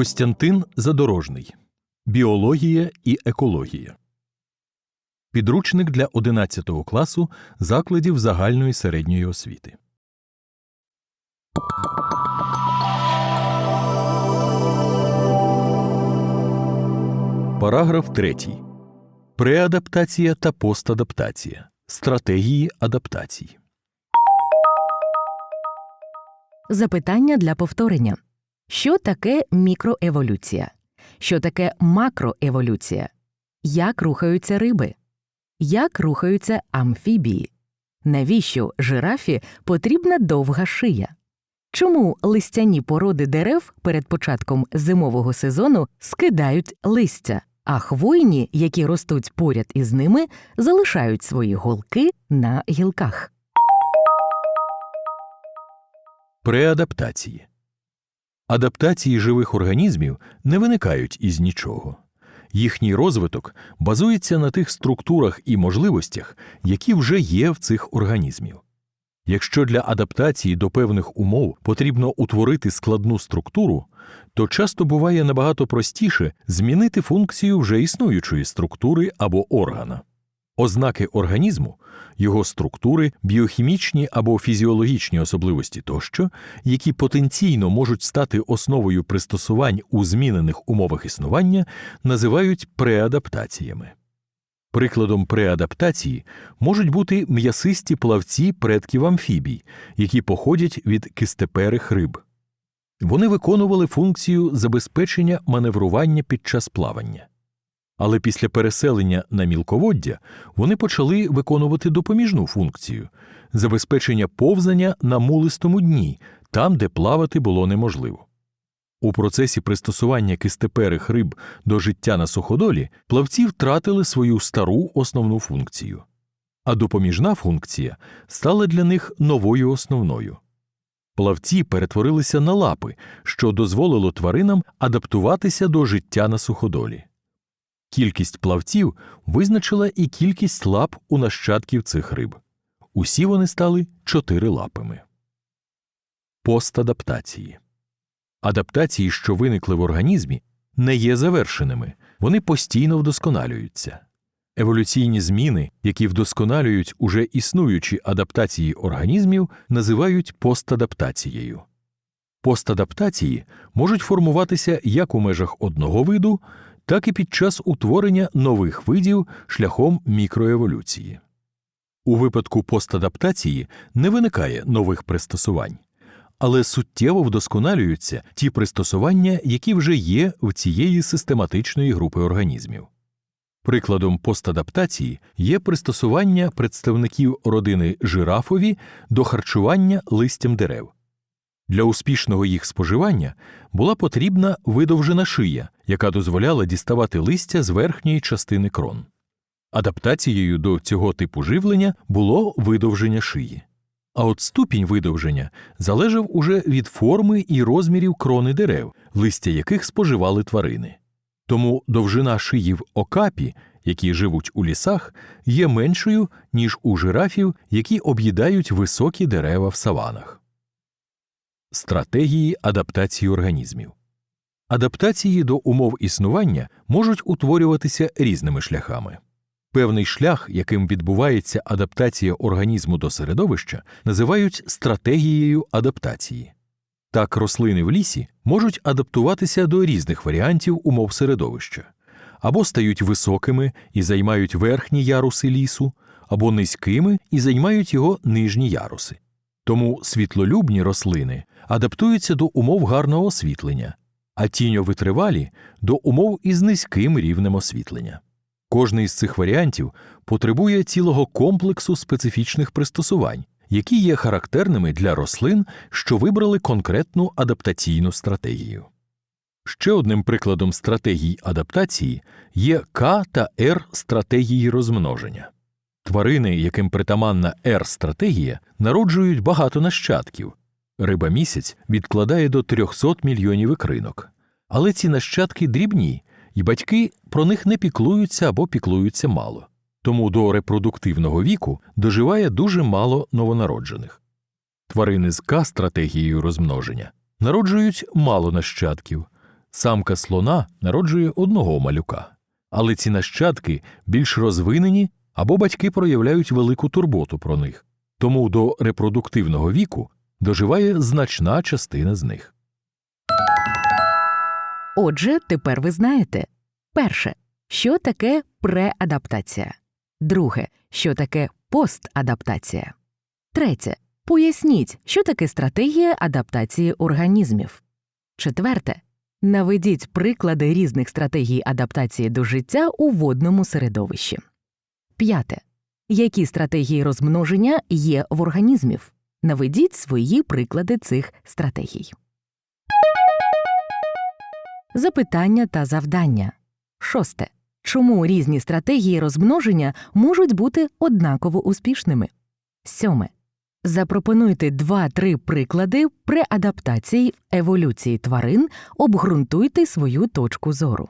Костянтин Задорожний. Біологія і екологія. Підручник для 11 класу закладів загальної середньої освіти. Параграф 3. Преадаптація та постадаптація. Стратегії адаптації. Запитання для повторення. Що таке мікроеволюція? Що таке макроеволюція? Як рухаються риби? Як рухаються амфібії? Навіщо жирафі потрібна довга шия? Чому листяні породи дерев перед початком зимового сезону скидають листя, а хвойні, які ростуть поряд із ними, залишають свої голки на гілках? Преадаптації. Адаптації живих організмів не виникають із нічого. Їхній розвиток базується на тих структурах і можливостях, які вже є в цих організмів. Якщо для адаптації до певних умов потрібно утворити складну структуру, то часто буває набагато простіше змінити функцію вже існуючої структури або органа. Ознаки організму, його структури, біохімічні або фізіологічні особливості тощо, які потенційно можуть стати основою пристосувань у змінених умовах існування, називають преадаптаціями. Прикладом преадаптації можуть бути м'ясисті плавці предків амфібій, які походять від кистеперих риб. Вони виконували функцію забезпечення маневрування під час плавання. Але після переселення на мілководдя вони почали виконувати допоміжну функцію забезпечення повзання на мулистому дні, там, де плавати було неможливо. У процесі пристосування кистеперих риб до життя на суходолі плавці втратили свою стару основну функцію, а допоміжна функція стала для них новою основною. Плавці перетворилися на лапи, що дозволило тваринам адаптуватися до життя на суходолі. Кількість плавців визначила і кількість лап у нащадків цих риб. Усі вони стали чотирилапими. Постадаптації Адаптації, що виникли в організмі, не є завершеними, вони постійно вдосконалюються. Еволюційні зміни, які вдосконалюють уже існуючі адаптації організмів, називають постадаптацією. Постадаптації можуть формуватися як у межах одного виду, так і під час утворення нових видів шляхом мікроеволюції. У випадку постадаптації не виникає нових пристосувань, але суттєво вдосконалюються ті пристосування, які вже є в цієї систематичної групи організмів. Прикладом постадаптації є пристосування представників родини жирафові до харчування листям дерев. Для успішного їх споживання була потрібна видовжена шия, яка дозволяла діставати листя з верхньої частини крон. Адаптацією до цього типу живлення було видовження шиї. А от ступінь видовження залежав уже від форми і розмірів крони дерев, листя яких споживали тварини. Тому довжина шиї в окапі, які живуть у лісах, є меншою, ніж у жирафів, які об'їдають високі дерева в саванах. Стратегії адаптації організмів Адаптації до умов існування можуть утворюватися різними шляхами. Певний шлях, яким відбувається адаптація організму до середовища, називають стратегією адаптації. Так, рослини в лісі можуть адаптуватися до різних варіантів умов середовища або стають високими і займають верхні яруси лісу, або низькими і займають його нижні яруси. Тому світлолюбні рослини адаптуються до умов гарного освітлення, а тіньовитривалі до умов із низьким рівнем освітлення. Кожний з цих варіантів потребує цілого комплексу специфічних пристосувань, які є характерними для рослин, що вибрали конкретну адаптаційну стратегію. Ще одним прикладом стратегій адаптації є К та Р стратегії розмноження. Тварини, яким притаманна Р стратегія, народжують багато нащадків. Риба місяць відкладає до 300 мільйонів ікринок. Але ці нащадки дрібні, і батьки про них не піклуються або піклуються мало. Тому до репродуктивного віку доживає дуже мало новонароджених. Тварини з К стратегією розмноження народжують мало нащадків. Самка слона народжує одного малюка, але ці нащадки більш розвинені або батьки проявляють велику турботу про них, тому до репродуктивного віку доживає значна частина з них. Отже, тепер ви знаєте перше, що таке преадаптація, друге, що таке постадаптація, третє. Поясніть, що таке стратегія адаптації організмів. Четверте. Наведіть приклади різних стратегій адаптації до життя у водному середовищі. П'яте. Які стратегії розмноження є в організмів? Наведіть свої приклади цих стратегій. Запитання та завдання. Шосте. Чому різні стратегії розмноження можуть бути однаково успішними? Сьоме. Запропонуйте 2-3 приклади преадаптації в еволюції тварин, обґрунтуйте свою точку зору.